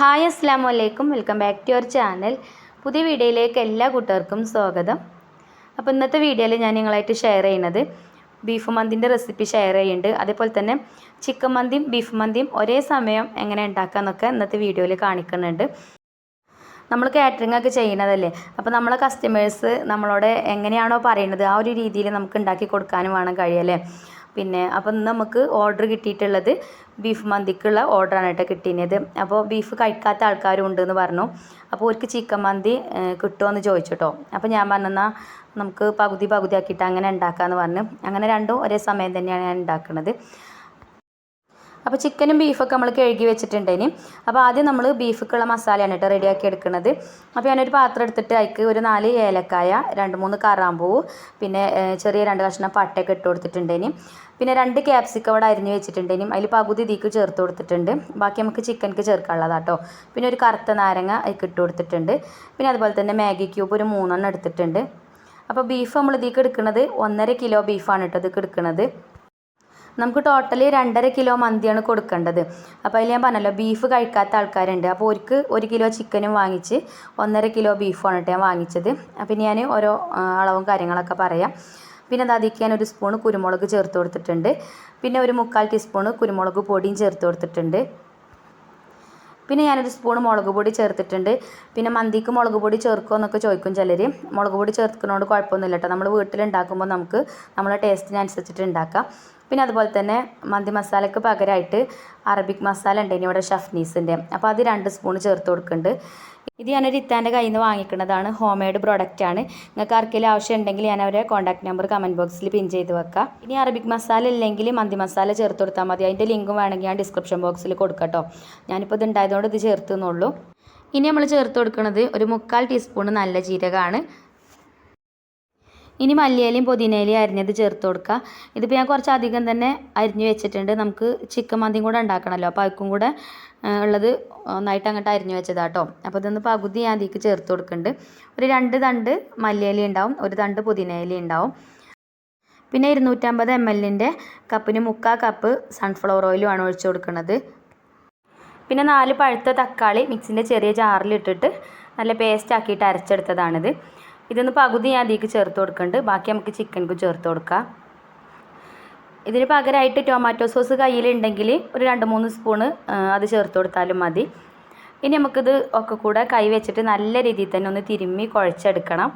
Hi അസ്സാം വലൈക്കും welcome back to your channel. പുതിയ വീഡിയോയിലേക്ക് എല്ലാ കൂട്ടുകാർക്കും സ്വാഗതം. അപ്പോൾ ഇന്നത്തെ വീഡിയോയിൽ ഞാൻ നിങ്ങളായിട്ട് ഷെയർ ചെയ്യുന്നത് ബീഫ് മന്തിന്റെ റെസിപ്പി ഷെയർ ചെയ്യുന്നുണ്ട്. അതേപോലെ തന്നെ ചിക്കൻ മന്തിയും ബീഫ് മന്തിയും ഒരേ സമയം എങ്ങനെ ഉണ്ടാക്കാമെന്നൊക്കെ ഇന്നത്തെ വീഡിയോയിൽ കാണിക്കുന്നുണ്ട്. നമ്മൾ കാറ്ററിംഗ് ഒക്കെ ചെയ്യുന്നതല്ലേ? അപ്പോൾ നമ്മളെ കസ്റ്റമേഴ്സ് നമ്മളോട് എങ്ങനെയാണോ പറയുന്നത് ആ ഒരു രീതിയിൽ നമുക്ക് ഉണ്ടാക്കി കൊടുക്കാനും വേണം കഴിയല്ലേ? പിന്നെ അപ്പോൾ ഇന്ന് നമുക്ക് ഓർഡർ കിട്ടിയിട്ടുള്ളത് ബീഫ് മന്തിക്കുള്ള ഓർഡറാണ് കേട്ടോ കിട്ടിയത്. അപ്പോൾ ബീഫ് കഴിക്കാത്ത ആൾക്കാരും ഉണ്ടെന്ന് പറഞ്ഞു. അപ്പോൾ അവർക്ക് ചിക്കൻ മന്തി കിട്ടുമോ എന്ന് ചോദിച്ചു കേട്ടോ അപ്പോൾ ഞാൻ പറഞ്ഞെന്നാൽ നമുക്ക് പകുതി പകുതി ആക്കിയിട്ട് അങ്ങനെ ഉണ്ടാക്കാമെന്ന് പറഞ്ഞു. അങ്ങനെ രണ്ടും ഒരേ സമയം തന്നെയാണ് ഞാൻ ഉണ്ടാക്കുന്നത് അപ്പോൾ ചിക്കനും ബീഫൊക്കെ നമ്മൾ കഴുകി വെച്ചിട്ടുണ്ട് ഇനി. അപ്പോൾ ആദ്യം നമ്മൾ ബീഫൊക്കെയുള്ള മസാലയാണ് കേട്ടോ റെഡിയാക്കി എടുക്കുന്നത്. അപ്പോൾ ഞാനൊരു പാത്രം എടുത്തിട്ട് അതിക്ക് ഒരു നാല് ഏലക്കായ രണ്ട് മൂന്ന് കറാമ്പൂവ് പിന്നെ ചെറിയ രണ്ട് കഷ്ണം പട്ടയൊക്കെ ഇട്ട് കൊടുത്തിട്ടുണ്ട് ഇനി. പിന്നെ രണ്ട് ക്യാപ്സിക്കം അവിടെ അരിഞ്ഞ് വെച്ചിട്ടുണ്ടേനി അതിൽ പകുതി ഇതിക്ക് ചേർത്ത് കൊടുത്തിട്ടുണ്ട്. ബാക്കി നമുക്ക് ചിക്കൻക്ക് ചേർക്കാനുള്ളതാട്ടോ പിന്നെ ഒരു കറുത്ത നാരങ്ങ അതിക്ക് ഇട്ട് കൊടുത്തിട്ടുണ്ട്. പിന്നെ അതുപോലെ തന്നെ മാഗി ക്യൂബ് ഒരു മൂന്നെണ്ണം എടുത്തിട്ടുണ്ട്. അപ്പോൾ ബീഫ് നമ്മൾ ഇതിക്ക് എടുക്കുന്നത് ഒന്നര കിലോ ബീഫാണ് കേട്ടോ ഇതിക്ക് എടുക്കുന്നത്. നമുക്ക് ടോട്ടലി രണ്ടര കിലോ മന്തിയാണ് കൊടുക്കേണ്ടത്. അപ്പോൾ അതിൽ ഞാൻ പറഞ്ഞല്ലോ ബീഫ് കഴിക്കാത്ത ആൾക്കാരുണ്ട്. അപ്പോൾ ഒരുക്ക് ഒരു കിലോ ചിക്കനും വാങ്ങിച്ച് ഒന്നര കിലോ ബീഫാണ് കേട്ടോ ഞാൻ വാങ്ങിച്ചത്. അപ്പം ഞാൻ ഓരോ അളവും കാര്യങ്ങളൊക്കെ പറയാം. പിന്നെ അത് അതിക്ക് ഞാൻ ഒരു സ്പൂൺ കുരുമുളക് ചേർത്ത് കൊടുത്തിട്ടുണ്ട്. പിന്നെ ഒരു മുക്കാൽ ടീസ്പൂൺ കുരുമുളക് പൊടിയും ചേർത്ത് കൊടുത്തിട്ടുണ്ട്. പിന്നെ ഞാനൊരു സ്പൂൺ മുളക് പൊടി ചേർത്തിട്ടുണ്ട്. പിന്നെ മന്തിക്ക് മുളക് പൊടി ചേർക്കുമോ എന്നൊക്കെ ചോദിക്കും ചിലർ മുളക് പൊടി ചേർക്കുന്നതുകൊണ്ട് കുഴപ്പമൊന്നുമില്ല കേട്ടോ നമ്മൾ വീട്ടിലുണ്ടാക്കുമ്പോൾ നമുക്ക് നമ്മളെ ടേസ്റ്റിനനുസരിച്ചിട്ട് ഉണ്ടാക്കാം. പിന്നെ അതുപോലെ തന്നെ മന്തി മസാലയ്ക്ക് പകരമായിട്ട് അറബിക് മസാല ഉണ്ട്. ഇവിടെ ഷഫ്നീസിന്റെ. അപ്പോൾ അത് രണ്ട് സ്പൂൺ ചേർത്ത് കൊടുക്കുന്നുണ്ട്. ഇത് ഞാനൊരു ഇത്താന്റെ കയ്യിൽ നിന്ന് വാങ്ങിക്കുന്നതാണ്. ഹോം മെയ്ഡ് പ്രോഡക്റ്റ് ആണ്. നിങ്ങൾക്ക് ആർക്കെങ്കിലും ആവശ്യം ഉണ്ടെങ്കിൽ ഞാൻ അവരെ കോൺടാക്ട് നമ്പർ കമന്റ് ബോക്സിൽ പിൻ ചെയ്ത് വെക്കാം. ഇനി അറബിക് മസാല ഇല്ലെങ്കിൽ മന്തി മസാല ചേർത്ത് കൊടുത്താൽ മതി. അതിന്റെ ലിങ്കും വേണമെങ്കിൽ ഞാൻ ഡിസ്ക്രിപ്ഷൻ ബോക്സിൽ കൊടുക്കാം കേട്ടോ. ഞാനിപ്പോൾ ഇത് ഉണ്ടായതുകൊണ്ട് ഇത് ചേർത്ത് എന്നുള്ളൂ ഇനി നമ്മൾ ചേർത്ത് കൊടുക്കുന്നത് ഒരു മുക്കാൽ ടീസ്പൂൺ നല്ല ജീരകമാണ്. ഇനി മല്ലിയിലയും പുതിനയിലയും അരിഞ്ഞത് ചേർത്ത് കൊടുക്കുക. ഇതിപ്പോൾ ഞാൻ കുറച്ച് അധികം തന്നെ അരിഞ്ഞ് വെച്ചിട്ടുണ്ട്. നമുക്ക് ചിക്കൻ മന്തിയും കൂടെ ഉണ്ടാക്കണമല്ലോ അപ്പോൾ അതിക്കും കൂടെ ഉള്ളത് നന്നായിട്ട് അങ്ങോട്ട് അരിഞ്ഞു വെച്ചതാട്ടോ അപ്പോൾ ഇതൊന്ന് പകുതി ഞാൻ അതിലേക്ക് ചേർത്ത് കൊടുക്കുന്നുണ്ട്. ഒരു രണ്ട് തണ്ട് മല്ലിയില ഉണ്ടാവും. ഒരു തണ്ട് പുതിനയില ഉണ്ടാവും. പിന്നെ ഇരുന്നൂറ്റമ്പത് എം എല്ലിന്റെ കപ്പിന് മുക്കാൽ കപ്പ് സൺഫ്ലവർ ഓയിലുമാണ് ഒഴിച്ചു കൊടുക്കുന്നത് പിന്നെ നാല് പഴുത്ത തക്കാളി മിക്സിന്റെ ചെറിയ ജാറിലിട്ടിട്ട് നല്ല പേസ്റ്റ് ആക്കിയിട്ട് അരച്ചെടുത്തതാണിത്. ഇതൊന്ന് പകുതി ഞാൻ അതിലേക്ക് ചേർത്ത് കൊടുക്കുന്നുണ്ട് ബാക്കി നമുക്ക് ചിക്കൻക്ക് ചേർത്ത് കൊടുക്കാം. ഇതിന് പകരമായിട്ട് ടൊമാറ്റോ സോസ് കയ്യിലുണ്ടെങ്കിൽ ഒരു രണ്ട് മൂന്ന് സ്പൂണ് അത് ചേർത്ത് കൊടുത്താലും മതി. ഇനി നമുക്കിത് ഒക്കെ കൂടെ കൈ വെച്ചിട്ട് നല്ല രീതിയിൽ തന്നെ ഒന്ന് തിരുമ്മി കുഴച്ചെടുക്കണം.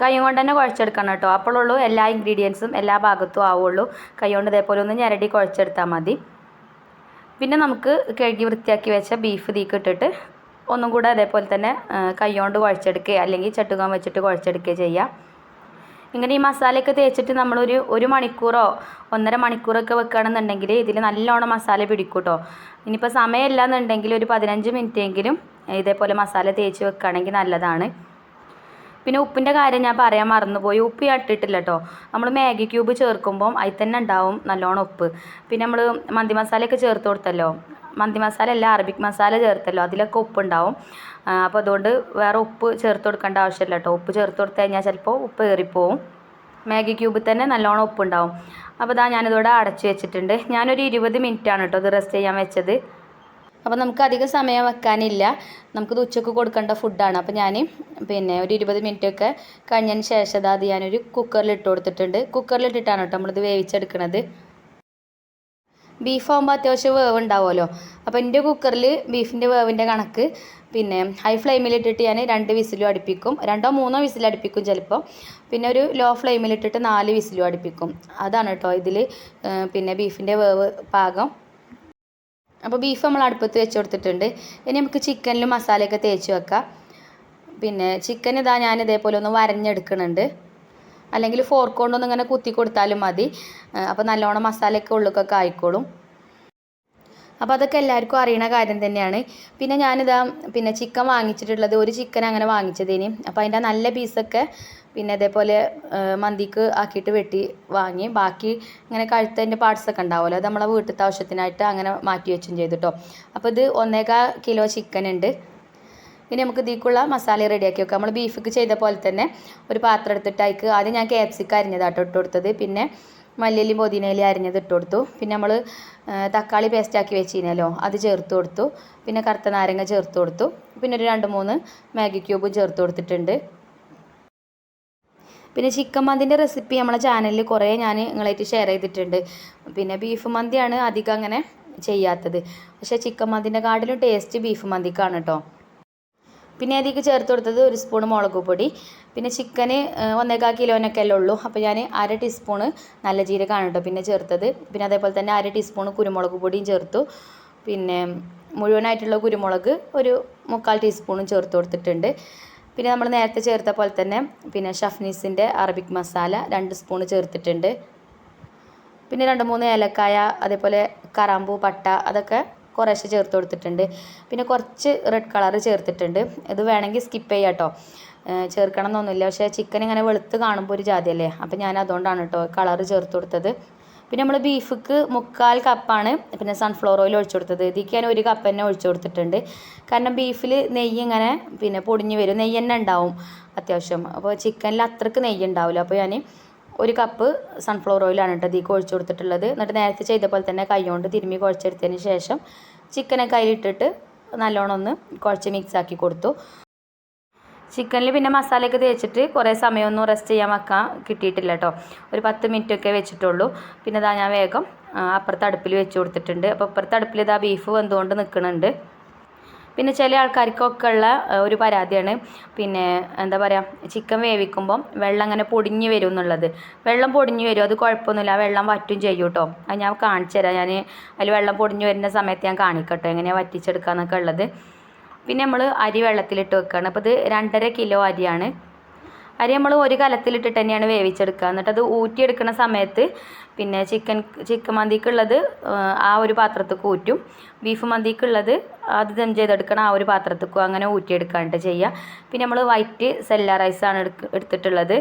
കൈ കൊണ്ട് തന്നെ കുഴച്ചെടുക്കണം കേട്ടോ. അപ്പോഴുള്ളൂ എല്ലാ ഇൻഗ്രീഡിയൻസും എല്ലാ ഭാഗത്തും ആവുള്ളൂ. കൈ കൊണ്ട് ഇതേപോലെ ഒന്ന് ഞരടി കുഴച്ചെടുത്താൽ മതി. പിന്നെ നമുക്ക് കഴുകി വൃത്തിയാക്കി വെച്ച ബീഫ് തീക്കിട്ടിട്ട് ഒന്നും കൂടെ അതേപോലെ തന്നെ കൈകൊണ്ട് കുഴച്ചെടുക്കുക അല്ലെങ്കിൽ ചട്ടുകം വെച്ചിട്ട് കുഴച്ചെടുക്കുക ചെയ്യാം ഇങ്ങനെ ഈ മസാലയൊക്കെ തേച്ചിട്ട് നമ്മളൊരു ഒരു മണിക്കൂറോ ഒന്നര മണിക്കൂറൊക്കെ വെക്കുകയാണെന്നുണ്ടെങ്കിൽ ഇതിൽ നല്ലോണം മസാല പിടിക്കും കേട്ടോ ഇനിയിപ്പോൾ സമയമില്ല എന്നുണ്ടെങ്കിൽ ഒരു പതിനഞ്ച് മിനിറ്റെങ്കിലും ഇതേപോലെ മസാല തേച്ച് വെക്കുകയാണെങ്കിൽ നല്ലതാണ്. പിന്നെ ഉപ്പിന്റെ കാര്യം ഞാൻ പറയാൻ മറന്നുപോയി. ഉപ്പ് ഇട്ടിട്ടില്ല കേട്ടോ നമ്മൾ മാഗി ക്യൂബ് ചേർക്കുമ്പം അതിൽ തന്നെ ഉണ്ടാവും നല്ലോണം ഉപ്പ്. പിന്നെ നമ്മൾ മന്തി മസാലയൊക്കെ ചേർത്ത് കൊടുത്തല്ലോ. മന്തി മസാല അല്ല അറബിക് മസാല ചേർത്തല്ലോ. അതിലൊക്കെ ഉപ്പ് ഉണ്ടാവും അപ്പോൾ അതുകൊണ്ട് വേറെ ഉപ്പ് ചേർത്ത് കൊടുക്കേണ്ട ആവശ്യമില്ല കേട്ടോ ഉപ്പ് ചേർത്ത് കൊടുത്തു കഴിഞ്ഞാൽ ചിലപ്പോൾ ഉപ്പ് ഏറിപ്പോവും. മാഗി ക്യൂബിൽ തന്നെ നല്ലോണം ഉപ്പുണ്ടാവും. അപ്പോൾ ഇതാ ഞാനിതോടെ അടച്ചു വെച്ചിട്ടുണ്ട്. ഞാനൊരു ഇരുപത് മിനിറ്റാണ് കേട്ടോ ഇത് റെസ്റ്റ് ചെയ്യാൻ വെച്ചത്. അപ്പോൾ നമുക്ക് അധികം സമയം വെക്കാനില്ല. നമുക്കിത് ഉച്ചയ്ക്ക് കൊടുക്കേണ്ട ഫുഡാണ് അപ്പോൾ ഞാൻ പിന്നെ ഒരു ഇരുപത് മിനിറ്റൊക്കെ കഴിഞ്ഞതിന് ശേഷം അത് ഞാനൊരു കുക്കറിൽ ഇട്ട് കൊടുത്തിട്ടുണ്ട്. കുക്കറിൽ ഇട്ടിട്ടാണ് കേട്ടോ നമ്മളിത് വേവിച്ചെടുക്കണത്. ബീഫ് ആകുമ്പോൾ അത്യാവശ്യം വേവ് ഉണ്ടാവുമല്ലോ. അപ്പോൾ എന്റെ കുക്കറിൽ ബീഫിന്റെ വേവിന്റെ കണക്ക് പിന്നെ ഹൈ ഫ്ലെയിമിലിട്ടിട്ട് ഞാൻ രണ്ട് വിസിലും അടുപ്പിക്കും. രണ്ടോ മൂന്നോ വിസിൽ അടുപ്പിക്കും ചിലപ്പോൾ പിന്നെ ഒരു ലോ ഫ്ലെയിമിലിട്ടിട്ട് നാല് വിസിലും അടുപ്പിക്കും. അതാണ് കേട്ടോ ഇതിൽ പിന്നെ ബീഫിന്റെ വേവ് പാകം. അപ്പോൾ ബീഫ് നമ്മൾ അടുപ്പത്ത് വെച്ച് കൊടുത്തിട്ടുണ്ട്. ഇനി നമുക്ക് ചിക്കനിൽ മസാലയൊക്കെ തേച്ച് വെക്കാം. പിന്നെ ചിക്കൻ ഇതാ ഞാൻ ഇതേപോലെ ഒന്ന് വരഞ്ഞെടുക്കുന്നുണ്ട്. അല്ലെങ്കിൽ ഫോർക്ക് കൊണ്ടൊന്ന് കുത്തി കൊടുത്താലും മതി. അപ്പോൾ നല്ലോണം മസാലയൊക്കെ ഉള്ളിലൊക്കെ ആയിക്കോളും. അപ്പോൾ അതൊക്കെ എല്ലാവർക്കും അറിയണ കാര്യം തന്നെയാണ്. പിന്നെ ഞാനിതാ പിന്നെ ചിക്കൻ വാങ്ങിച്ചിട്ടുള്ളത്. ഒരു ചിക്കൻ അങ്ങനെ വാങ്ങിച്ചതിന്. അപ്പോൾ അതിന്റെ നല്ല പീസൊക്കെ പിന്നെ ഇതേപോലെ മന്തിക്ക് ആക്കിയിട്ട് വെട്ടി വാങ്ങി. ബാക്കി ഇങ്ങനെ കഴുത്തതിന്റെ പാർട്സൊക്കെ ഉണ്ടാവുമല്ലോ. അത് നമ്മളെ വീട്ടിലത്തെ ആവശ്യത്തിനായിട്ട് അങ്ങനെ മാറ്റി വെച്ചും ചെയ്തിട്ടോ. അപ്പോൾ ഇത് ഒന്നേകാൽ കിലോ ചിക്കൻ ഉണ്ട്. പിന്നെ നമുക്ക് ഇതിക്കുള്ള മസാല റെഡിയാക്കി വെക്കാം. നമ്മൾ ബീഫിക്ക് ചെയ്ത പോലെ തന്നെ ഒരു പാത്രം എടുത്തിട്ട് അതിക്ക് ആദ്യം ഞാൻ ക്യാപ്സിക്കം അരിഞ്ഞതാട്ടോ ഇട്ട് കൊടുത്തത്. പിന്നെ മല്ലിയിലും പുതിനയിലും അരിഞ്ഞത് ഇട്ട് കൊടുത്തു. പിന്നെ നമ്മൾ തക്കാളി പേസ്റ്റാക്കി വെച്ചിരുന്നല്ലോ അത് ചേർത്ത് കൊടുത്തു. പിന്നെ കറുത്ത നാരങ്ങ ചേർത്ത് കൊടുത്തു. പിന്നെ ഒരു രണ്ട് മൂന്ന് മാഗി ക്യൂബും ചേർത്ത് കൊടുത്തിട്ടുണ്ട്. പിന്നെ ചിക്കൻ മന്തിന്റെ റെസിപ്പി നമ്മളെ ചാനലിൽ കുറേ ഞാൻ നിങ്ങളായിട്ട് ഷെയർ ചെയ്തിട്ടുണ്ട്. പിന്നെ ബീഫ് മന്തിയാണ് അധികം അങ്ങനെ ചെയ്യാത്തത്. പക്ഷേ ചിക്കൻ മന്തിന്റെ കാട്ടിലും ടേസ്റ്റ് ബീഫ് മന്തിക്കാണ് കേട്ടോ പിന്നെ അതിലേക്ക് ചേർത്ത് കൊടുത്തത് ഒരു സ്പൂൺ മുളക് പൊടി. പിന്നെ ചിക്കന് ഒന്നേകാൽ കിലോനൊക്കെ അല്ലേ ഉള്ളൂ. അപ്പോൾ ഞാൻ അര ടീസ്പൂൺ നല്ല ജീരകമാണ് കേട്ടോ പിന്നെ ചേർത്തത്. പിന്നെ അതേപോലെ തന്നെ അര ടീസ്പൂൺ കുരുമുളക് പൊടിയും ചേർത്തു. പിന്നെ മുഴുവനായിട്ടുള്ള കുരുമുളക് ഒരു മുക്കാൽ ടീസ്പൂണും ചേർത്ത് കൊടുത്തിട്ടുണ്ട്. പിന്നെ നമ്മൾ നേരത്തെ ചേർത്ത പോലെ തന്നെ പിന്നെ ഷഫ്നീസിന്റെ അറബിക് മസാല രണ്ട് സ്പൂൺ ചേർത്തിട്ടുണ്ട്. പിന്നെ രണ്ട് മൂന്ന് ഏലക്കായ അതേപോലെ കറാമ്പൂ പട്ട അതൊക്കെ കുറേശ്ശെ ചേർത്ത് കൊടുത്തിട്ടുണ്ട്. പിന്നെ കുറച്ച് റെഡ് കളർ ചേർത്തിട്ടുണ്ട്. ഇത് വേണമെങ്കിൽ സ്കിപ്പ് ചെയ്യാം കേട്ടോ. ചേർക്കണം എന്നൊന്നുമില്ല പക്ഷേ ചിക്കൻ ഇങ്ങനെ വെളുത്ത് കാണുമ്പോൾ ഒരു ജാതിയല്ലേ? അപ്പം ഞാൻ അതുകൊണ്ടാണ് കേട്ടോ കളർ ചേർത്ത് കൊടുത്തത്. പിന്നെ നമ്മൾ ബീഫ്ക്ക് മുക്കാൽ കപ്പാണ് പിന്നെ സൺഫ്ലവർ ഓയിൽ ഒഴിച്ചു കൊടുത്തത്. ഇതിക്ക് ഞാൻ ഒരു കപ്പ് തന്നെ ഒഴിച്ചു കൊടുത്തിട്ടുണ്ട്. കാരണം ബീഫിൽ നെയ്യ് ഇങ്ങനെ പിന്നെ പൊടിഞ്ഞ് വരും. നെയ്യ് തന്നെ ഉണ്ടാവും അത്യാവശ്യം. അപ്പോൾ ചിക്കനിൽ അത്രയ്ക്ക് നെയ്യ് ഉണ്ടാവില്ല. അപ്പോൾ ഞാൻ ഒരു കപ്പ് സൺഫ്ലവർ ഓയിലാണ് കേട്ടോ ഇതിലേക്ക് ഒഴിച്ചു കൊടുത്തിട്ടുള്ളത്. എന്നിട്ട് നേരത്തെ ചെയ്ത പോലെ തന്നെ കൈകൊണ്ട് തിരുമ്മി കുഴച്ചെടുത്തതിന് ശേഷം ചിക്കനൊക്കെ അതിലിട്ടിട്ട് നല്ലോണം ഒന്ന് കുഴച്ച് മിക്സ് ആക്കി കൊടുത്തു. ചിക്കനിൽ പിന്നെ മസാലയൊക്കെ തേച്ചിട്ട് കുറേ സമയമൊന്നും റെസ്റ്റ് ചെയ്യാൻ വെക്കാൻ കിട്ടിയിട്ടില്ല കേട്ടോ. ഒരു പത്ത് മിനിറ്റ് ഒക്കെ വെച്ചിട്ടുള്ളൂ. പിന്നെ ഇതാ ഞാൻ വേഗം അപ്പുറത്തെ അടുപ്പിൽ വെച്ച് കൊടുത്തിട്ടുണ്ട്. അപ്പോൾ അപ്പുറത്തെ അടുപ്പിൽ ഇതാ ബീഫ് വെന്തുകൊണ്ട് നിൽക്കുന്നുണ്ട് പിന്നെ ചില ആൾക്കാർക്കൊക്കെ ഉള്ള ഒരു പരാതിയാണ്. പിന്നെ എന്താ പറയുക ചിക്കൻ വേവിക്കുമ്പം വെള്ളം അങ്ങനെ പൊടിഞ്ഞ് വരും എന്നുള്ളത്. വെള്ളം പൊടിഞ്ഞു വരും അത് കുഴപ്പമൊന്നുമില്ല. വെള്ളം വറ്റും ചെയ്യും കേട്ടോ അത് ഞാൻ കാണിച്ചു തരാം. ഞാൻ അതിൽ വെള്ളം പൊടിഞ്ഞു വരുന്ന സമയത്ത് ഞാൻ കാണിക്കട്ടോ എങ്ങനെയാണ് വറ്റിച്ചെടുക്കുക എന്നൊക്കെ ഉള്ളത്. പിന്നെ നമ്മൾ അരി വെള്ളത്തിലിട്ട് വെക്കുകയാണ് അപ്പോൾ ഇത് രണ്ടര കിലോ അരിയാണ്. അരി നമ്മൾ ഒരു കലത്തിലിട്ടിട്ട് തന്നെയാണ് വേവിച്ചെടുക്കുക. എന്നിട്ട് അത് ഊറ്റിയെടുക്കുന്ന സമയത്ത് പിന്നെ ചിക്കൻ ചിക്കൻ മന്തിക്കുള്ളത് ആ ഒരു പാത്രത്തേക്ക് ഊറ്റും. ബീഫ് മന്തിക്കുള്ളത് അത് ദം ചെയ്തെടുക്കണം ആ ഒരു പാത്രത്തേക്കും അങ്ങനെ ഊറ്റിയെടുക്കാണ്ട് ചെയ്യുക. പിന്നെ നമ്മൾ വൈറ്റ് സെല്ല റൈസാണ് എടുക്ക എടുത്തിട്ടുള്ളത്.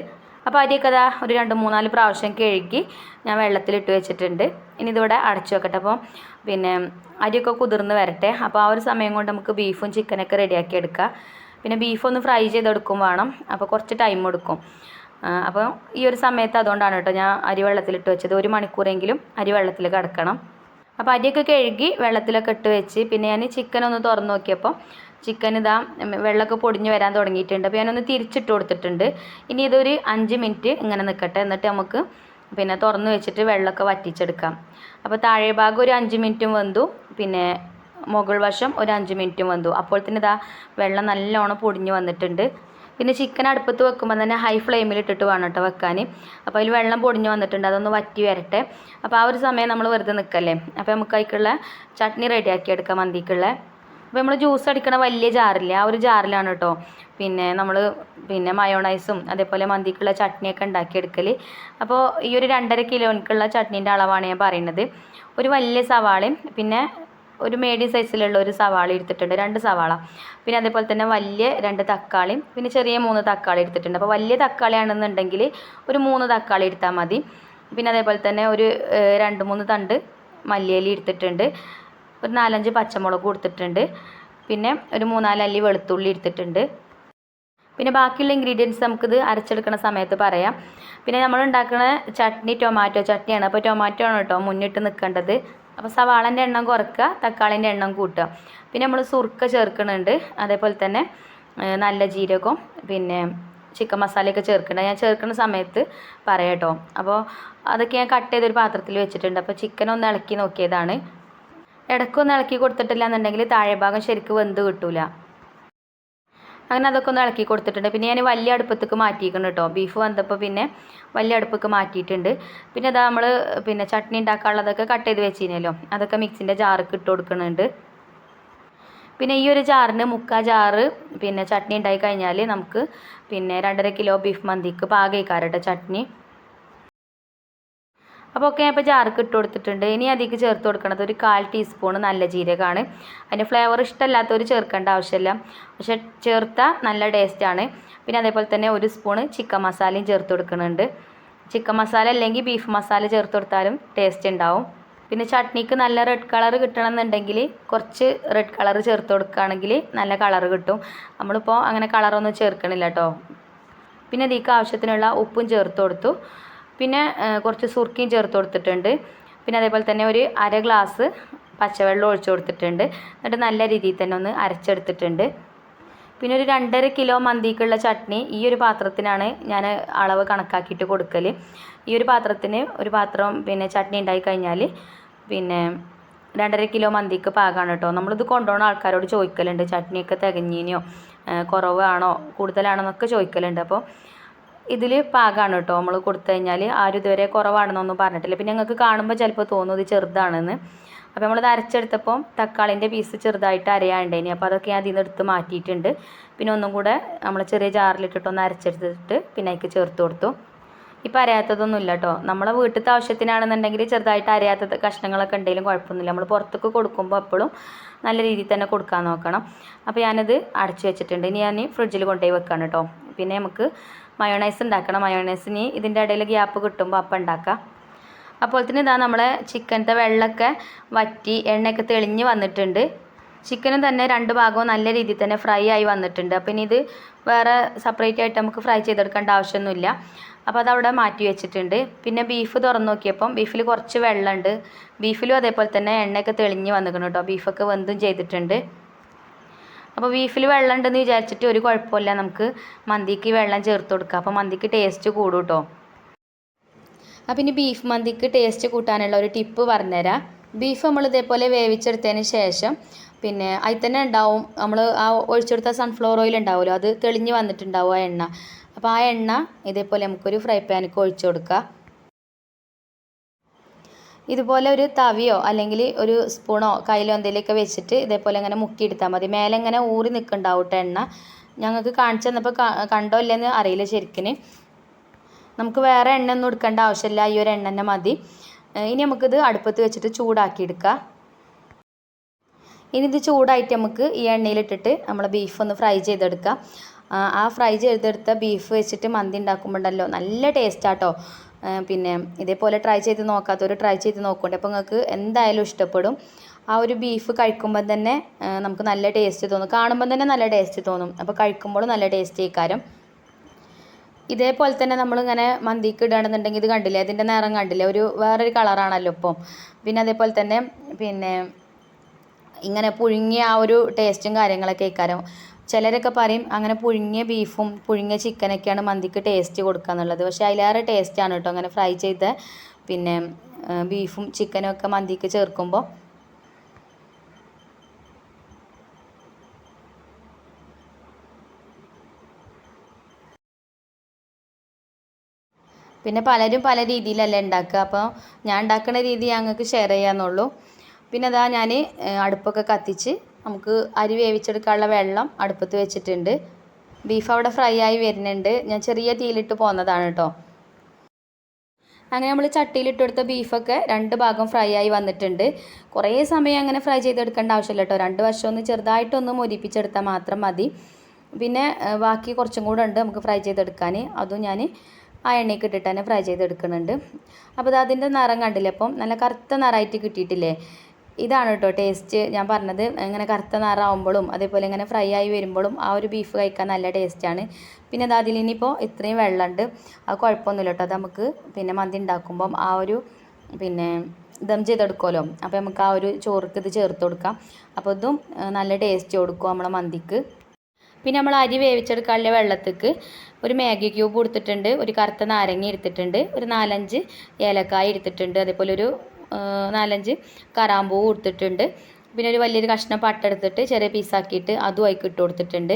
അപ്പോൾ അരിയൊക്കെ അതാ ഒരു രണ്ട് മൂന്നാൽ പ്രാവശ്യം കഴുകി ഞാൻ വെള്ളത്തിലിട്ട് വെച്ചിട്ടുണ്ട്. ഇനി ഇതിവിടെ അടച്ചു വെക്കട്ടെ. അപ്പോൾ പിന്നെ അരിയൊക്കെ കുതിർന്ന് വരട്ടെ. അപ്പോൾ ആ ഒരു സമയം കൊണ്ട് നമുക്ക് ബീഫും ചിക്കനൊക്കെ റെഡിയാക്കി എടുക്കാം. പിന്നെ ബീഫ് ഒന്ന് ഫ്രൈ ചെയ്തെടുക്കും വേണം. അപ്പോൾ കുറച്ച് ടൈം എടുക്കും. അപ്പോൾ ഈ ഒരു സമയത്ത് അതുകൊണ്ടാണ് കേട്ടോ ഞാൻ അരി വെള്ളത്തിലിട്ട് വെച്ചത്. ഒരു മണിക്കൂറെങ്കിലും അരി വെള്ളത്തിൽ കിടക്കണം. അപ്പോൾ അരിയൊക്കെ കഴുകി വെള്ളത്തിലൊക്കെ ഇട്ട് വെച്ച് പിന്നെ ഞാൻ ചിക്കൻ ഒന്ന് തുറന്ന് നോക്കിയപ്പോൾ ചിക്കൻ ഇതാ വെള്ളമൊക്കെ പൊടിഞ്ഞ് വരാൻ തുടങ്ങിയിട്ടുണ്ട്. അപ്പോൾ ഞാനൊന്ന് തിരിച്ചിട്ട് കൊടുത്തിട്ടുണ്ട്. ഇനി ഇതൊരു അഞ്ച് മിനിറ്റ് ഇങ്ങനെ നിൽക്കട്ടെ എന്നിട്ട് നമുക്ക് പിന്നെ തുറന്ന് വെച്ചിട്ട് വെള്ളമൊക്കെ വറ്റിച്ചെടുക്കാം. അപ്പോൾ താഴെ ഭാഗം ഒരു അഞ്ച് മിനിറ്റും വെന്തു. പിന്നെ മുകൾ വശം ഒരു അഞ്ച് മിനിറ്റ് വെന്തു അപ്പോൾ തന്നെ ഇതാ വെള്ളം നല്ലോണം പൊടിഞ്ഞ് വന്നിട്ടുണ്ട്. പിന്നെ ചിക്കൻ അടുപ്പത്ത് വെക്കുമ്പോൾ തന്നെ ഹൈ ഫ്ലെയിമിൽ ഇട്ടിട്ട് വേണം കേട്ടോ വെക്കാൻ അപ്പോൾ അതിൽ വെള്ളം പൊടിഞ്ഞ് വന്നിട്ടുണ്ട്. അതൊന്ന് വറ്റി വരട്ടെ. അപ്പോൾ ആ ഒരു സമയം നമ്മൾ വെറുതെ നിൽക്കല്ലേ അപ്പോൾ നമുക്ക് അതിലേക്കുള്ള ചട്നി റെഡിയാക്കി എടുക്കാം മന്തിക്കുള്ള. അപ്പോൾ നമ്മൾ ജ്യൂസ് അടിക്കണ വലിയ ജാറില്ല ആ ഒരു ജാറിലാണ് കേട്ടോ പിന്നെ നമ്മൾ പിന്നെ മയോണൈസും അതേപോലെ മന്തിക്കുള്ള ചട്നിയൊക്കെ ഉണ്ടാക്കിയെടുക്കൽ അപ്പോൾ ഈ ഒരു രണ്ടര കിലോയ്ക്കുള്ള ചട്നീന്റെ അളവാണ് ഞാൻ പറയുന്നത് ഒരു വലിയ സവാളയും പിന്നെ ഒരു മീഡിയം സൈസിലുള്ള ഒരു സവാള എടുത്തിട്ടുണ്ട്. രണ്ട് സവാള. പിന്നെ അതേപോലെ തന്നെ വലിയ രണ്ട് തക്കാളിയും പിന്നെ ചെറിയ മൂന്ന് തക്കാളി എടുത്തിട്ടുണ്ട്. അപ്പോൾ വലിയ തക്കാളിയാണെന്നുണ്ടെങ്കിൽ ഒരു മൂന്ന് തക്കാളി എടുത്താൽ മതി. പിന്നെ അതേപോലെ തന്നെ ഒരു രണ്ട് മൂന്ന് തണ്ട് മല്ലിയില എടുത്തിട്ടുണ്ട്. ഒരു നാലഞ്ച് പച്ചമുളക് കൊടുത്തിട്ടുണ്ട്. പിന്നെ ഒരു മൂന്നാൽ അല്ലി വെളുത്തുള്ളി എടുത്തിട്ടുണ്ട്. പിന്നെ ബാക്കിയുള്ള ഇൻഗ്രീഡിയൻസ് നമുക്കിത് അരച്ചെടുക്കുന്ന സമയത്ത് പറയാം. പിന്നെ നമ്മൾ ഉണ്ടാക്കുന്ന ചട്നി ടൊമാറ്റോ ചട്നിയാണ്. അപ്പോൾ ടൊമാറ്റോ ആണ് കേട്ടോ മുന്നിട്ട് നിൽക്കേണ്ടത്. അപ്പോൾ സവാളന്റെ എണ്ണം കുറക്കുക തക്കാളിന്റെ എണ്ണം കൂട്ടുക. പിന്നെ നമ്മൾ സുർക്ക ചേർക്കുന്നുണ്ട് അതേപോലെ തന്നെ നല്ല ജീരകവും പിന്നെ ചിക്കൻ മസാലയൊക്കെ ചേർക്കുന്നുണ്ട് ഞാൻ ചേർക്കുന്ന സമയത്ത് പറയാം കേട്ടോ. അപ്പോൾ അതൊക്കെ ഞാൻ കട്ട് ചെയ്തൊരു പാത്രത്തിൽ വെച്ചിട്ടുണ്ട്. അപ്പോൾ ചിക്കൻ ഒന്ന് ഇളക്കി നോക്കിയതാണ്. ഇടയ്ക്കൊന്ന് ഇളക്കി കൊടുത്തിട്ടില്ല എന്നുണ്ടെങ്കിൽ താഴെ ഭാഗം ശരിക്കും വെന്ത് കിട്ടൂല. അങ്ങനെ അതൊക്കെ ഒന്ന് ഇളക്കി കൊടുത്തിട്ടുണ്ട്. പിന്നെ ഞാൻ വലിയ അടുപ്പത്തേക്ക് മാറ്റിയിരിക്കണം കേട്ടോ. ബീഫ് വന്നപ്പോൾ പിന്നെ വലിയ അടുപ്പേക്ക് മാറ്റിയിട്ടുണ്ട്. പിന്നെ അതാ നമ്മൾ പിന്നെ ചട്നി ഉണ്ടാക്കാനുള്ളതൊക്കെ കട്ട് ചെയ്ത് വെച്ചിരുന്നല്ലോ. അതൊക്കെ മിക്സിന്റെ ജാർക്ക് ഇട്ട് കൊടുക്കുന്നുണ്ട്. പിന്നെ ഈ ഒരു ജാറിന് മുക്കാ ജാറ് പിന്നെ ചട്നി ഉണ്ടായി കഴിഞ്ഞാൽ നമുക്ക് പിന്നെ രണ്ടര കിലോ ബീഫ് മന്തിക്ക് പാകയിക്കാരട്ടോ ചട്നി. അപ്പോൾ ഒക്കെ ഞാൻ ഇപ്പോൾ ജാർക്ക് ഇട്ട് കൊടുത്തിട്ടുണ്ട്. ഇനി അതിലേക്ക് ചേർത്ത് കൊടുക്കണത് ഒരു കാൽ ടീസ്പൂൺ നല്ല ജീരകമാണ്. അതിന് ഫ്ലേവർ ഇഷ്ടമല്ലാത്തവർ ചേർക്കേണ്ട ആവശ്യമില്ല. പക്ഷെ ചേർത്താൽ നല്ല ടേസ്റ്റാണ് പിന്നെ അതേപോലെ തന്നെ ഒരു സ്പൂണ് ചിക്കൻ മസാലയും ചേർത്ത് കൊടുക്കുന്നുണ്ട്. ചിക്കൻ മസാല അല്ലെങ്കിൽ ബീഫ് മസാല ചേർത്ത് കൊടുത്താലും ടേസ്റ്റ് ഉണ്ടാവും. പിന്നെ ചട്നിക്ക് നല്ല റെഡ് കളർ കിട്ടണമെന്നുണ്ടെങ്കിൽ കുറച്ച് റെഡ് കളർ ചേർത്ത് കൊടുക്കുകയാണെങ്കിൽ നല്ല കളർ കിട്ടും. നമ്മളിപ്പോൾ അങ്ങനെ കളറൊന്നും ചേർക്കണില്ല കേട്ടോ. പിന്നെ ഇതിക്ക് ആവശ്യത്തിനുള്ള ഉപ്പും ചേർത്ത് കൊടുത്തു. പിന്നെ കുറച്ച് സുർക്കിയും ചേർത്ത് കൊടുത്തിട്ടുണ്ട്. പിന്നെ അതേപോലെ തന്നെ ഒരു അര ഗ്ലാസ് പച്ചവെള്ളം ഒഴിച്ച് കൊടുത്തിട്ടുണ്ട്. എന്നിട്ട് നല്ല രീതിയിൽ തന്നെ ഒന്ന് അരച്ചെടുത്തിട്ടുണ്ട്. പിന്നെ ഒരു രണ്ടര കിലോ മന്തിക്കുള്ള ചട്നി ഈ ഒരു പാത്രത്തിനാണ് ഞാൻ അളവ് കണക്കാക്കിയിട്ട് കൊടുക്കൽ ഈ ഒരു പാത്രത്തിന് ഒരു പാത്രം പിന്നെ ചട്നി ഉണ്ടായി കഴിഞ്ഞാൽ പിന്നെ രണ്ടര കിലോ മന്തിക്ക് പാകമാണ് കേട്ടോ. നമ്മളിത് കൊണ്ടുപോകുന്ന ആൾക്കാരോട് ചോദിക്കലുണ്ട് ചട്നിയൊക്കെ തികഞ്ഞിനെയോ കുറവാണോ കൂടുതലാണോ എന്നൊക്കെ ചോദിക്കലുണ്ട്. അപ്പോൾ ഇതിൽ പാകമാണ് കേട്ടോ. നമ്മൾ കൊടുത്തു കഴിഞ്ഞാൽ ആരും ഇതുവരെ കുറവാണെന്നൊന്നും പറഞ്ഞിട്ടില്ല. പിന്നെ ഞങ്ങൾക്ക് കാണുമ്പോൾ ചിലപ്പോൾ തോന്നും ഇത് ചെറുതാണെന്ന്. അപ്പോൾ നമ്മളത് അരച്ചെടുത്തപ്പോൾ തക്കാളിന്റെ പീസ് ചെറുതായിട്ട് അരയാണ്ടേനി അപ്പോൾ അതൊക്കെ ഞാൻ അതിൽ എടുത്ത് മാറ്റിയിട്ടുണ്ട്. പിന്നെ ഒന്നും കൂടെ നമ്മൾ ചെറിയ ജാറിലിട്ടിട്ട് ഒന്ന് അരച്ചെടുത്തിട്ട് പിന്നെ അതിക്ക് ചേർത്ത് കൊടുത്തു. ഇപ്പം അരയാത്തതൊന്നും ഇല്ല കേട്ടോ. നമ്മളെ വീട്ടിലത്തെ ആവശ്യത്തിനാണെന്നുണ്ടെങ്കിൽ ചെറുതായിട്ട് അരയാത്ത കഷ്ണങ്ങളൊക്കെ ഉണ്ടെങ്കിലും കുഴപ്പമൊന്നുമില്ല. നമ്മൾ പുറത്തേക്ക് കൊടുക്കുമ്പോൾ എപ്പോഴും നല്ല രീതിയിൽ തന്നെ കൊടുക്കാൻ നോക്കണം. അപ്പോൾ ഞാനത് അടച്ചു വെച്ചിട്ടുണ്ട്. ഇനി ഞാൻ ഫ്രിഡ്ജിൽ കൊണ്ടുപോയി വെക്കാണ് കേട്ടോ. പിന്നെ നമുക്ക് മയോണൈസ് ഉണ്ടാക്കണം. മയോണൈസിന് ഇതിന്റെ ഇടയിൽ ഗ്യാപ്പ് കിട്ടുമ്പോൾ അപ്പം ഉണ്ടാക്കാം. അപ്പോൾ തന്നെ ഇതാ നമ്മളെ ചിക്കനത്തെ വെള്ളമൊക്കെ വറ്റി എണ്ണയൊക്കെ തെളിഞ്ഞ് വന്നിട്ടുണ്ട്. ചിക്കനും തന്നെ രണ്ട് ഭാഗവും നല്ല രീതിയിൽ തന്നെ ഫ്രൈ ആയി വന്നിട്ടുണ്ട്. അപ്പോൾ ഇനി ഇത് വേറെ സെപ്പറേറ്റ് ആയിട്ട് നമുക്ക് ഫ്രൈ ചെയ്തെടുക്കേണ്ട ആവശ്യമൊന്നുമില്ല. അപ്പോൾ അതവിടെ മാറ്റി വെച്ചിട്ടുണ്ട്. പിന്നെ ബീഫ് തുറന്ന് നോക്കിയപ്പം ബീഫിൽ കുറച്ച് വെള്ളമുണ്ട്. ബീഫിലും അതേപോലെ തന്നെ എണ്ണയൊക്കെ തെളിഞ്ഞ് വന്നിരിക്കണം കേട്ടോ. ബീഫൊക്കെ വെന്തും ചെയ്തിട്ടുണ്ട്. അപ്പോൾ ബീഫിൽ വെള്ളം ഉണ്ടെന്ന് വിചാരിച്ചിട്ട് ഒരു കുഴപ്പമില്ല. നമുക്ക് മന്തിക്ക് വെള്ളം ചേർത്ത് കൊടുക്കാം. അപ്പോൾ മന്തിക്ക് ടേസ്റ്റ് കൂടും കേട്ടോ അപ്പം ഇനി ബീഫ് മന്തിക്ക് ടേസ്റ്റ് കൂട്ടാനുള്ള ഒരു ടിപ്പ് പറഞ്ഞുതരാം. ബീഫ് നമ്മൾ ഇതേപോലെ വേവിച്ചെടുത്തതിന് ശേഷം പിന്നെ അതിൽ തന്നെ ഉണ്ടാവും. നമ്മൾ ആ ഒഴിച്ചെടുത്ത സൺഫ്ലവർ ഓയിൽ ഉണ്ടാവുമല്ലോ അത് തെളിഞ്ഞ് വന്നിട്ടുണ്ടാവും ആ എണ്ണ. അപ്പോൾ ആ എണ്ണ ഇതേപോലെ നമുക്കൊരു ഫ്രൈ പാനിക്ക് ഒഴിച്ചു കൊടുക്കുക ഇതുപോലെ ഒരു തവിയോ അല്ലെങ്കിൽ ഒരു സ്പൂണോ കയ്യിലോ എന്തെങ്കിലുമൊക്കെ വെച്ചിട്ട് ഇതേപോലെ ഇങ്ങനെ മുക്കിയെടുത്താൽ മതി. മേലെ ഇങ്ങനെ ഊറി നിൽക്കുന്നുണ്ടാവും എണ്ണ. ഞങ്ങൾക്ക് കാണിച്ചു തന്നപ്പോൾ കണ്ടോ ഇല്ലെന്ന് അറിയില്ല ശരിക്കിന് നമുക്ക് വേറെ എണ്ണ ഒന്നും എടുക്കേണ്ട ആവശ്യമില്ല. ഈ ഒരു എണ്ണ തന്നെ മതി ഇനി നമുക്കിത് അടുപ്പത്ത് വെച്ചിട്ട് ചൂടാക്കി എടുക്കാം ഇനി ഇത് ചൂടായിട്ട് നമുക്ക് ഈ എണ്ണയിലിട്ടിട്ട് നമ്മൾ ബീഫ് ഒന്ന് ഫ്രൈ ചെയ്തെടുക്കാം. ആ ഫ്രൈ ചെയ്തെടുത്ത ബീഫ് വെച്ചിട്ട് മന്തി ഉണ്ടാക്കുമ്പോണ്ടല്ലോ. നല്ല ടേസ്റ്റാട്ടോ പിന്നെ ഇതേപോലെ ട്രൈ ചെയ്ത് നോക്കാത്തവർ ട്രൈ ചെയ്ത് നോക്കുന്നുണ്ട്. അപ്പോൾ നിങ്ങൾക്ക് എന്തായാലും ഇഷ്ടപ്പെടും. ആ ഒരു ബീഫ് കഴിക്കുമ്പോൾ തന്നെ നമുക്ക് നല്ല ടേസ്റ്റ് തോന്നും. കാണുമ്പോൾ തന്നെ നല്ല ടേസ്റ്റ് തോന്നും. അപ്പോൾ കഴിക്കുമ്പോൾ നല്ല ടേസ്റ്റ് ആയിക്കാരം ഇതേപോലെ തന്നെ നമ്മളിങ്ങനെ മന്തിക്ക് ഇടുകയാണെന്നുണ്ടെങ്കിൽ ഇത് കണ്ടില്ലേ? അതിന്റെ നിറം കണ്ടില്ലേ? ഒരു വേറൊരു കളറാണല്ലോ ഇപ്പം. പിന്നെ അതേപോലെ തന്നെ പിന്നെ ഇങ്ങനെ പുഴുങ്ങിയ ആ ഒരു ടേസ്റ്റും കാര്യങ്ങളൊക്കെ ഇക്കാരം ചിലരൊക്കെ പറയും അങ്ങനെ പുഴുങ്ങിയ ബീഫും പുഴുങ്ങിയ ചിക്കനൊക്കെയാണ് മന്തിക്ക് ടേസ്റ്റ് കൊടുക്കുക എന്നുള്ളത്. പക്ഷേ അതിലേറെ ടേസ്റ്റാണ് കേട്ടോ അങ്ങനെ ഫ്രൈ ചെയ്ത. പിന്നെ ബീഫും ചിക്കനും ഒക്കെ മന്തിക്ക് ചേർക്കുമ്പോൾ പിന്നെ പലരും പല രീതിയിലല്ലേ ഉണ്ടാക്കുക. അപ്പോൾ ഞാൻ ഉണ്ടാക്കുന്ന രീതി ഞങ്ങൾക്ക് ഷെയർ ചെയ്യാന്നുള്ളൂ. പിന്നെ അതാ ഞാൻ അടുപ്പൊക്കെ കത്തിച്ച് നമുക്ക് അരി വേവിച്ചെടുക്കാനുള്ള വെള്ളം അടുപ്പത്ത് വെച്ചിട്ടുണ്ട്. ബീഫ് അവിടെ ഫ്രൈ ആയി വരുന്നുണ്ട്. ഞാൻ ചെറിയ തീയിലിട്ട് പോന്നതാണ് കേട്ടോ. അങ്ങനെ നമ്മൾ ചട്ടിയിലിട്ട് കൊടുത്ത ബീഫൊക്കെ രണ്ട് ഭാഗം ഫ്രൈ ആയി വന്നിട്ടുണ്ട്. കുറേ സമയം അങ്ങനെ ഫ്രൈ ചെയ്തെടുക്കേണ്ട ആവശ്യമില്ല കേട്ടോ. രണ്ട് വശം ഒന്ന് ചെറുതായിട്ടൊന്ന് മൊരിപ്പിച്ചെടുത്താൽ മാത്രം മതി. പിന്നെ ബാക്കി കുറച്ചും കൂടെ ഉണ്ട് നമുക്ക് ഫ്രൈ ചെയ്തെടുക്കാൻ. അതും ഞാൻ ആ എണ്ണയ്ക്ക് ഇട്ടിട്ട് തന്നെ ഫ്രൈ ചെയ്തെടുക്കുന്നുണ്ട്. അപ്പോൾ അതിന്റെ നിറം കണ്ടില്ലേ? അപ്പം നല്ല കറുത്ത നിറമായിട്ട് കിട്ടിയിട്ടില്ലേ? ഇതാണ് കേട്ടോ ടേസ്റ്റ് ഞാൻ പറഞ്ഞത് ഇങ്ങനെ കറുത്ത നിറാവുമ്പോഴും അതേപോലെ ഇങ്ങനെ ഫ്രൈ ആയി വരുമ്പോഴും ആ ഒരു ബീഫ് കഴിക്കാൻ നല്ല ടേസ്റ്റാണ് പിന്നെ അത് അതിലിനിപ്പോൾ ഇത്രയും വെള്ളമുണ്ട്. അത് കുഴപ്പമൊന്നുമില്ല കേട്ടോ അത് നമുക്ക് പിന്നെ മന്തി ഉണ്ടാക്കുമ്പം ആ ഒരു പിന്നെ ദം ചെയ്തെടുക്കുമല്ലോ. അപ്പോൾ നമുക്ക് ആ ഒരു ചോറുക്ക് ഇത് ചേർത്ത് കൊടുക്കാം. അപ്പോൾ ഇതും നല്ല ടേസ്റ്റ് കൊടുക്കും നമ്മളെ മന്തിക്ക്. പിന്നെ നമ്മൾ അരി വേവിച്ചെടുക്കാനുള്ള വെള്ളത്തേക്ക് ഒരു മാഗി ക്യൂബ് കൊടുത്തിട്ടുണ്ട് ഒരു കറുത്ത നാരങ്ങ എടുത്തിട്ടുണ്ട് ഒരു നാലഞ്ച് ഏലക്കായ എടുത്തിട്ടുണ്ട് അതേപോലെ ഒരു നാലഞ്ച് കറാമ്പൂ കൊടുത്തിട്ടുണ്ട്. പിന്നെ ഒരു വലിയൊരു കഷ്ണം പട്ട എടുത്തിട്ട് ചെറിയ പീസാക്കിയിട്ട് അതും അതിക്ക് ഇട്ട് കൊടുത്തിട്ടുണ്ട്.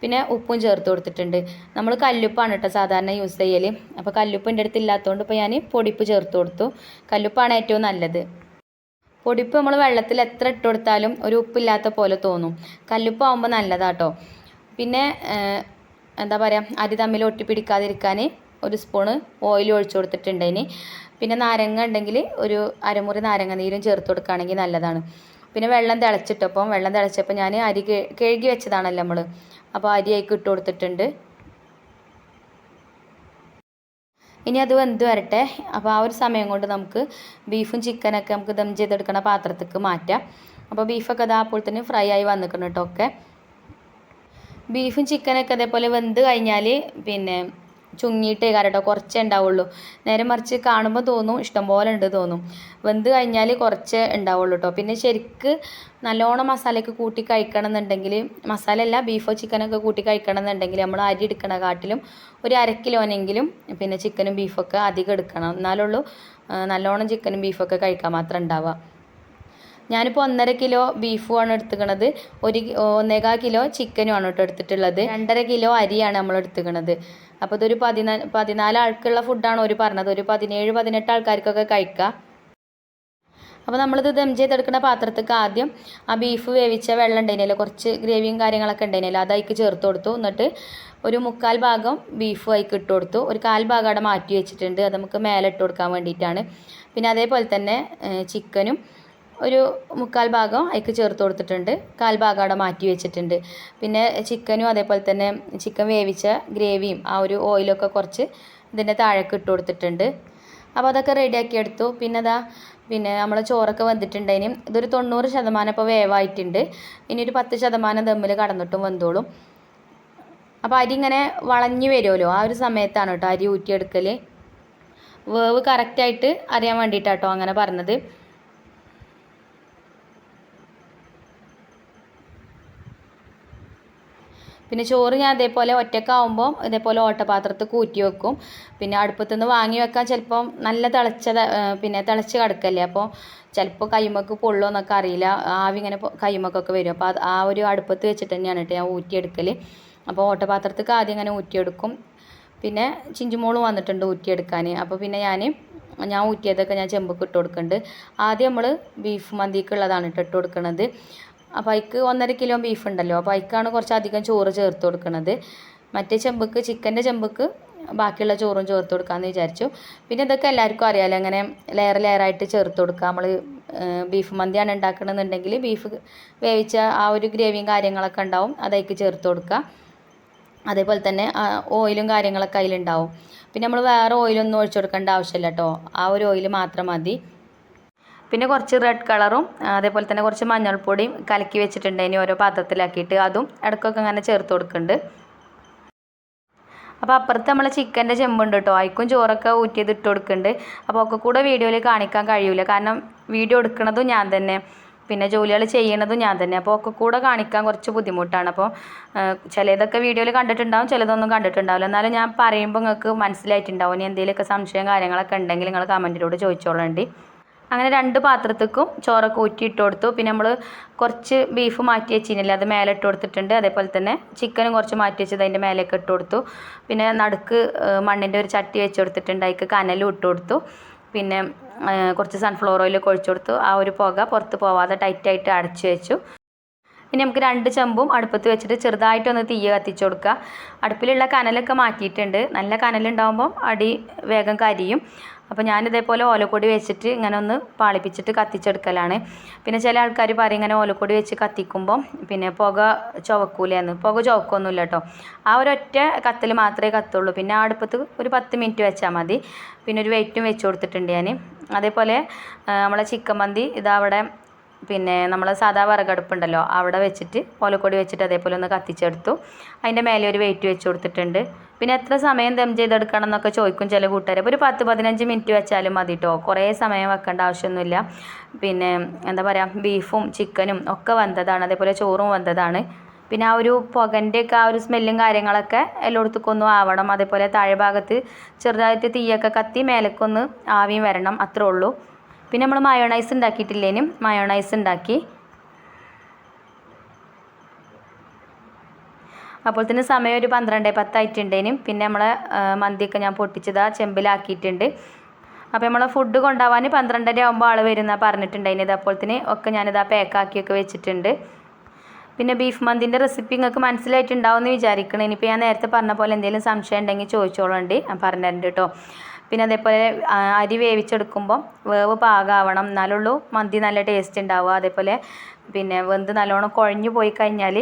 പിന്നെ ഉപ്പും ചേർത്ത് കൊടുത്തിട്ടുണ്ട്. നമ്മൾ കല്ലുപ്പാണ് കേട്ടോ സാധാരണ യൂസ് ചെയ്യൽ അപ്പോൾ കല്ലുപ്പ് എന്റെ അടുത്ത് ഇല്ലാത്തതുകൊണ്ട് ഇപ്പോൾ ഞാൻ പൊടിപ്പ് ചേർത്ത് കൊടുത്തു. കല്ലുപ്പാണ് ഏറ്റവും നല്ലത്. പൊടിപ്പ് നമ്മൾ വെള്ളത്തിൽ എത്ര ഇട്ട് കൊടുത്താലും ഒരു ഉപ്പില്ലാത്ത പോലെ തോന്നും. കല്ലുപ്പ് ആകുമ്പോൾ നല്ലതാട്ടോ പിന്നെ എന്താ പറയുക അരി തമ്മിൽ ഒട്ടിപ്പിടിക്കാതിരിക്കാൻ ഒരു സ്പൂണ് ഓയിൽ ഒഴിച്ചു കൊടുത്തിട്ടുണ്ട് ഇനി പിന്നെ നാരങ്ങ ഉണ്ടെങ്കിൽ ഒരു അരമുറി നാരങ്ങ നീരും ചേർത്ത് കൊടുക്കുകയാണെങ്കിൽ നല്ലതാണ്. പിന്നെ വെള്ളം തിളച്ചിട്ടപ്പം വെള്ളം തിളച്ചപ്പോൾ ഞാൻ അരി കഴുകി വെച്ചതാണല്ലോ നമ്മൾ അപ്പോൾ അരി അതിലേക്ക് ഇട്ട് കൊടുത്തിട്ടുണ്ട്. ഇനി അത് വെന്ത് വരട്ടെ. അപ്പോൾ ആ ഒരു സമയം കൊണ്ട് നമുക്ക് ബീഫും ചിക്കനൊക്കെ നമുക്ക് ദം ചെയ്തെടുക്കണ പാത്രത്തേക്ക് മാറ്റാം. അപ്പോൾ ബീഫൊക്കെ അത് അപ്പോൾ തന്നെ ഫ്രൈ ആയി വന്നിട്ടുണ്ട് കേട്ടോ ഒക്കെ. ബീഫും ചിക്കനൊക്കെ അതേപോലെ വെന്ത് കഴിഞ്ഞാൽ പിന്നെ ചുങ്ങിയിട്ടേ കാരട്ടോ കുറച്ചേ ഉണ്ടാവുള്ളൂ. നേരെ മറിച്ച് കാണുമ്പോൾ തോന്നും ഇഷ്ടംപോലെ ഉണ്ട് തോന്നും. വെന്ത് കഴിഞ്ഞാൽ കുറച്ചേ ഉണ്ടാവുള്ളൂ കേട്ടോ പിന്നെ ശരിക്ക് നല്ലോണം മസാലയൊക്കെ കൂട്ടി കഴിക്കണം എന്നുണ്ടെങ്കിൽ മസാല അല്ല ബീഫോ ചിക്കനൊക്കെ കൂട്ടി കഴിക്കണം എന്നുണ്ടെങ്കിൽ നമ്മൾ അരി എടുക്കണ കാട്ടിലും ഒരു അര കിലോനെങ്കിലും പിന്നെ ചിക്കനും ബീഫൊക്കെ അധികം എടുക്കണം. എന്നാലുള്ളൂ നല്ലോണം ചിക്കനും ബീഫൊക്കെ കഴിക്കാൻ മാത്രം ഉണ്ടാവുക. ഞാനിപ്പോൾ ഒന്നര കിലോ ബീഫുമാണ് എടുത്തുക്കണത്. ഒരു ഒന്നേകാൽ കിലോ ചിക്കനുമാണ് കേട്ടോ എടുത്തിട്ടുള്ളത്. രണ്ടര കിലോ അരിയാണ് നമ്മൾ എടുത്തുക്കണത്. അപ്പോൾ ഇതൊരു പതിനാല് പതിനാല് ആൾക്കുള്ള ഫുഡാണ് ഒരു പറഞ്ഞത്. ഒരു പതിനേഴ് പതിനെട്ട് ആൾക്കാർക്കൊക്കെ കഴിക്കാം. അപ്പോൾ നമ്മളിത് ദം ചെയ്തെടുക്കുന്ന പാത്രത്തേക്ക് ആദ്യം ആ ബീഫ് വേവിച്ച വെള്ളം ഉണ്ടായിരുന്നല്ലോ കുറച്ച് ഗ്രേവിയും കാര്യങ്ങളൊക്കെ ഉണ്ടായിരുന്നല്ലോ അത് അതിക്ക് ചേർത്ത് കൊടുത്തു. എന്നിട്ട് ഒരു മുക്കാൽ ഭാഗം ബീഫ് അതിക്ക് ഇട്ട് കൊടുത്തു. ഒരു കാൽ ഭാഗം അവിടെ മാറ്റി വെച്ചിട്ടുണ്ട്. അത് നമുക്ക് മേലെ ഇട്ട് കൊടുക്കാൻ വേണ്ടിയിട്ടാണ്. പിന്നെ അതേപോലെ തന്നെ ചിക്കനും ഒരു മുക്കാൽ ഭാഗം അതിക്ക് ചേർത്ത് കൊടുത്തിട്ടുണ്ട്. കാൽ ഭാഗം അവിടെ മാറ്റി വെച്ചിട്ടുണ്ട്. പിന്നെ ചിക്കനും അതേപോലെ തന്നെ ചിക്കൻ വേവിച്ച ഗ്രേവിയും ആ ഒരു ഓയിലൊക്കെ കുറച്ച് ഇതിന്റെ താഴേക്ക് ഇട്ട് കൊടുത്തിട്ടുണ്ട്. അപ്പോൾ അതൊക്കെ റെഡിയാക്കി എടുത്തു. പിന്നെ അതാ പിന്നെ നമ്മൾ ചോറൊക്കെ വെന്തിട്ടുണ്ടതിന് ഇതൊരു തൊണ്ണൂറ് ശതമാനം ഇപ്പോൾ വേവായിട്ടുണ്ട്. ഇനി ഒരു പത്ത് ശതമാനം ദമ്മിൽ കടന്നിട്ടും വന്നോളും അപ്പോൾ അരി ഇങ്ങനെ വളഞ്ഞു വരുമല്ലോ. ആ ഒരു സമയത്താണ് കേട്ടോ അരി ഊറ്റിയെടുക്കൽ വേവ് കറക്റ്റായിട്ട് അറിയാൻ വേണ്ടിയിട്ടാട്ടോ അങ്ങനെ പറഞ്ഞത്. പിന്നെ ചോറ് ഞാൻ അതേപോലെ ഒറ്റക്കാവുമ്പം ഇതേപോലെ ഓട്ടപാത്രത്തിൽ കൂറ്റി വെക്കും. പിന്നെ അടുപ്പത്തു നിന്ന് വാങ്ങി വെക്കാൻ ചിലപ്പം നല്ല തിളച്ച പിന്നെ തിളച്ച് കിടക്കല്ലേ? അപ്പോൾ ചിലപ്പോൾ കൈമക്ക് പൊള്ളോ എന്നൊക്കെ അറിയില്ല. ആവി ഇങ്ങനെ കൈമക്കൊക്കെ വരും. അപ്പോൾ അത് ആ ഒരു അടുപ്പത്ത് വെച്ചിട്ട് തന്നെയാണ് കേട്ടോ ഞാൻ ഊറ്റിയെടുക്കൽ അപ്പോൾ ഓട്ടപാത്രത്തേക്ക് ആദ്യം ഇങ്ങനെ ഊറ്റിയെടുക്കും. പിന്നെ ചിഞ്ചുമോളും വന്നിട്ടുണ്ട് ഊറ്റിയെടുക്കാൻ. അപ്പോൾ പിന്നെ ഞാൻ ഞാൻ ഊറ്റിയതൊക്കെ ഞാൻ ചെമ്പക്ക് ഇട്ട് കൊടുക്കുന്നുണ്ട്. ആദ്യം നമ്മൾ ബീഫ് മന്തിക്കുള്ളതാണ് ഇട്ട് കൊടുക്കുന്നത് അപ്പോൾ അതിക്ക് ഒന്നര കിലോ ബീഫ് ഉണ്ടല്ലോ. അപ്പോൾ അതിക്കാണ് കുറച്ചധികം ചോറ് ചേർത്ത് കൊടുക്കുന്നത് മറ്റേ ചെമ്പക്ക് ചിക്കന്റെ ചെമ്പക്ക് ബാക്കിയുള്ള ചോറും ചേർത്ത് കൊടുക്കാമെന്ന് വിചാരിച്ചു. പിന്നെ ഇതൊക്കെ എല്ലാവർക്കും അറിയാമല്ലോ അങ്ങനെ ലെയർ ലെയറായിട്ട് ചേർത്ത് കൊടുക്കുക. നമ്മൾ ബീഫ് മന്തിയാണ് ഉണ്ടാക്കണമെന്നുണ്ടെങ്കിൽ ബീഫ് വേവിച്ച ആ ഒരു ഗ്രേവിയും കാര്യങ്ങളൊക്കെ ഉണ്ടാവും അതൊക്കെ ചേർത്ത് കൊടുക്കുക. അതേപോലെ തന്നെ ഓയിലും കാര്യങ്ങളൊക്കെ അതിലുണ്ടാവും പിന്നെ നമ്മൾ വേറെ ഓയിലൊന്നും ഒഴിച്ചു കൊടുക്കേണ്ട ആവശ്യമില്ല കേട്ടോ ആ ഒരു ഓയിൽ മാത്രം മതി. പിന്നെ കുറച്ച് റെഡ് കളറും അതേപോലെ തന്നെ കുറച്ച് മഞ്ഞൾപ്പൊടിയും കലക്കി വെച്ചിട്ടുണ്ട്. ഇനി ഓരോ പാത്രത്തിലാക്കിയിട്ട് അതും ഇടയ്ക്കൊക്കെ അങ്ങനെ ചേർത്ത് കൊടുക്കുന്നുണ്ട് അപ്പോൾ അപ്പുറത്ത് നമ്മൾ ചിക്കന്റെ ചെമ്പുണ്ട് കേട്ടോ. അതിക്കും ചോറൊക്കെ ഊറ്റിയത് ഇട്ട് കൊടുക്കുന്നുണ്ട് അപ്പോൾ ഒക്കെ കൂടെ വീഡിയോയിൽ കാണിക്കാൻ കഴിയില്ല കാരണം വീഡിയോ എടുക്കുന്നതും ഞാൻ തന്നെ. പിന്നെ ജോലികൾ ചെയ്യണതും ഞാൻ തന്നെ. അപ്പോൾ ഒക്കെ കൂടെ കാണിക്കാൻ കുറച്ച് ബുദ്ധിമുട്ടാണ്. അപ്പോൾ ചിലതൊക്കെ വീഡിയോയിൽ കണ്ടിട്ടുണ്ടാവും ചിലതൊന്നും കണ്ടിട്ടുണ്ടാവില്ല. എന്നാലും ഞാൻ പറയുമ്പോൾ നിങ്ങൾക്ക് മനസ്സിലായിട്ടുണ്ടാവും. ഇനി എന്തെങ്കിലുമൊക്കെ സംശയം കാര്യങ്ങളൊക്കെ ഉണ്ടെങ്കിൽ നിങ്ങൾ കമന്റിലൂടെ ചോദിച്ചോളണ്ടി. അങ്ങനെ രണ്ട് പാത്രത്തേക്കും ചോറൊക്കെ ഊറ്റി ഇട്ട് കൊടുത്തു. പിന്നെ നമ്മൾ കുറച്ച് ബീഫ് മാറ്റി വെച്ചിരുന്നില്ല അത് മേലെ ഇട്ട് കൊടുത്തിട്ടുണ്ട്. അതേപോലെ തന്നെ ചിക്കനും കുറച്ച് മാറ്റി വെച്ചത് അതിന്റെ മേലേക്ക് ഇട്ട് കൊടുത്തു. പിന്നെ നടുക്ക് മണ്ണിന്റെ ഒരു ചട്ടി വെച്ച് കൊടുത്തിട്ടുണ്ട്. അതിക്ക് കനലും ഇട്ട് കൊടുത്തു. പിന്നെ കുറച്ച് സൺഫ്ലവർ ഓയിൽ ഒഴിച്ചു കൊടുത്തു. ആ ഒരു പുക പുറത്ത് പോവാതെ ടൈറ്റായിട്ട് അടച്ചു വെച്ചു. ഇനി നമുക്ക് രണ്ട് ചെമ്പും അടുപ്പത്ത് വെച്ചിട്ട് ചെറുതായിട്ടൊന്ന് തീയ കത്തിച്ചു കൊടുക്കുക. അടുപ്പിലുള്ള കനലൊക്കെ മാറ്റിയിട്ടുണ്ട്. നല്ല കനലുണ്ടാകുമ്പം അടി വേഗം കരിയും. അപ്പോൾ ഞാനിതേപോലെ ഓലക്കൊടി വെച്ചിട്ട് ഇങ്ങനെ ഒന്ന് പാളിപ്പിച്ചിട്ട് കത്തിച്ചെടുക്കലാണ്. പിന്നെ ചില ആൾക്കാർ പറയും ഇങ്ങനെ ഓലക്കൊടി വെച്ച് കത്തിക്കുമ്പോൾ പിന്നെ പുക ചുവക്കൂലെന്ന് പുക ചുവക്കൊന്നുമില്ല കേട്ടോ ആ ഒരൊറ്റ കത്തിൽ മാത്രമേ കത്തുള്ളൂ. പിന്നെ ആ അടുപ്പത്ത് ഒരു പത്ത് മിനിറ്റ് വെച്ചാൽ മതി. പിന്നെ ഒരു വെയിറ്റും വെച്ച് കൊടുത്തിട്ടുണ്ട് ഞാൻ അതേപോലെ നമ്മളെ ചിക്കൻ മന്തി ഇതാ അവിടെ പിന്നെ നമ്മൾ സാധാ വിറകടുപ്പുണ്ടല്ലോ അവിടെ വെച്ചിട്ട് ഓലക്കൊടി വെച്ചിട്ട് അതേപോലെ ഒന്ന് കത്തിച്ചെടുത്തു. അതിന്റെ മേലെ ഒരു വെയിറ്റ് വെച്ച് കൊടുത്തിട്ടുണ്ട്. പിന്നെ എത്ര സമയം ദം ചെയ്തെടുക്കണം എന്നൊക്കെ ചോദിക്കും ചില കൂട്ടുകാർ അപ്പോൾ ഒരു പത്ത് പതിനഞ്ച് മിനിറ്റ് വെച്ചാലും മതി കേട്ടോ കുറേ സമയം വെക്കേണ്ട ആവശ്യമൊന്നുമില്ല. പിന്നെ എന്താ പറയുക ബീഫും ചിക്കനും ഒക്കെ വന്നതാണ് അതേപോലെ ചോറും വന്നതാണ് പിന്നെ ആ ഒരു പുകന്റെയൊക്കെ ആ ഒരു സ്മെല്ലും കാര്യങ്ങളൊക്കെ എല്ലായിടത്തേക്കൊന്നും ആവണം. അതേപോലെ താഴെ ഭാഗത്ത് ചെറുതായിട്ട് തീയൊക്കെ കത്തി മേലക്കൊന്ന് ആവിയും വരണം. അത്രേ ഉള്ളൂ. പിന്നെ നമ്മൾ മയോണൈസ് ഉണ്ടാക്കിയിട്ടില്ലേനും? മയോണൈസ് ഉണ്ടാക്കി. അപ്പോൾ തന്നെ സമയം ഒരു പന്ത്രണ്ട് പത്തായിട്ടുണ്ടേനും. പിന്നെ നമ്മളെ മന്തിയൊക്കെ ഞാൻ പൊട്ടിച്ചത് ആ ചെമ്പിലാക്കിയിട്ടുണ്ട്. അപ്പോൾ നമ്മളെ ഫുഡ് കൊണ്ടുപോകാൻ പന്ത്രണ്ടര ആകുമ്പോൾ ആൾ വരുന്ന പറഞ്ഞിട്ടുണ്ടായിന് അപ്പോൾ തന്നെ ഒക്കെ ഞാനിത് ആ പാക്കാക്കിയൊക്കെ വെച്ചിട്ടുണ്ട്. പിന്നെ ബീഫ് മന്തിന്റെ റെസിപ്പി നിങ്ങൾക്ക് മനസ്സിലായിട്ടുണ്ടാവും എന്ന് വിചാരിക്കണം ഇനിയിപ്പോൾ ഞാൻ നേരത്തെ പറഞ്ഞ പോലെ എന്തെങ്കിലും സംശയം ഉണ്ടെങ്കിൽ ചോദിച്ചോളണ്ട് ഞാൻ പറഞ്ഞിട്ടുണ്ട് കേട്ടോ പിന്നെ അതേപോലെ അരി വേവിച്ചെടുക്കുമ്പം വേവ് പാകമാവണം എന്നാലുള്ളൂ മന്തി നല്ല ടേസ്റ്റ് ഉണ്ടാവുക അതേപോലെ പിന്നെ വെന്ത് നല്ലോണം കുഴഞ്ഞു പോയി കഴിഞ്ഞാൽ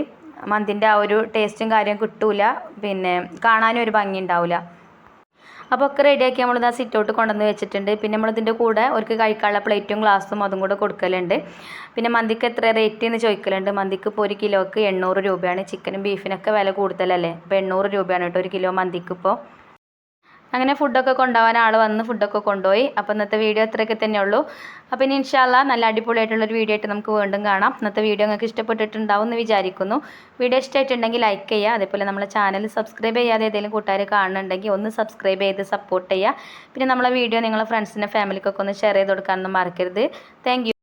മന്തിന്റെ ആ ഒരു ടേസ്റ്റും കാര്യം കിട്ടൂല. പിന്നെ കാണാനും ഒരു ഭംഗി ഉണ്ടാവില്ല അപ്പോൾ ഒക്കെ റെഡിയാക്കി നമ്മളിത് ആ സിറ്റൗട്ട് കൊണ്ടുവന്ന് വെച്ചിട്ടുണ്ട്. പിന്നെ നമ്മളിതിന്റെ കൂടെ അവർക്ക് കഴിക്കാനുള്ള പ്ലേറ്റും ഗ്ലാസും അതും കൂടെ കൊടുക്കലുണ്ട്. പിന്നെ മന്തിക്ക് എത്ര റേറ്റ് എന്ന് ചോദിക്കലുണ്ട്? മന്തിക്ക് ഇപ്പോൾ ഒരു കിലോക്ക് എണ്ണൂറ് രൂപയാണ്. ചിക്കനും ബീഫിനൊക്കെ വില കൂടുതലല്ലേ? അപ്പോൾ എണ്ണൂറ് രൂപയാണ് കേട്ടോ ഒരു കിലോ മന്തിക്ക് ഇപ്പോൾ അങ്ങനെ ഫുഡൊക്കെ കൊണ്ടുപോകാൻ ആൾ വന്ന് ഫുഡൊക്കെ കൊണ്ടുപോയി. അപ്പോൾ ഇന്നത്തെ വീഡിയോ ഇത്രയൊക്കെ തന്നെ ഉള്ളൂ അപ്പോൾ ഇനി ഇൻഷാല്ല നല്ല അടിപൊളിയായിട്ടുള്ളൊരു വീഡിയോ ആയിട്ട് നമുക്ക് വീണ്ടും കാണാം. ഇന്നത്തെ വീഡിയോ നിങ്ങൾക്ക് ഇഷ്ടപ്പെട്ടിട്ടുണ്ടാവും എന്ന് വിചാരിക്കുന്നു. വീഡിയോ ഇഷ്ടമായിട്ടുണ്ടെങ്കിൽ ലൈക്ക് ചെയ്യുക. അതേപോലെ നമ്മളെ ചാനൽ സബ്സ്ക്രൈബ് ചെയ്യാതെ ഏതെങ്കിലും കൂട്ടുകാർ കാണുന്നുണ്ടെങ്കിൽ ഒന്ന് സബ്സ്ക്രൈബ് ചെയ്ത് സപ്പോർട്ട് ചെയ്യുക. പിന്നെ നമ്മളെ വീഡിയോ നിങ്ങളെ ഫ്രണ്ട്സിന്റെ ഫാമിലിക്കൊക്കെ ഒന്ന് ഷെയർ ചെയ്ത് കൊടുക്കാനൊന്നും മറക്കരുത്. താങ്ക്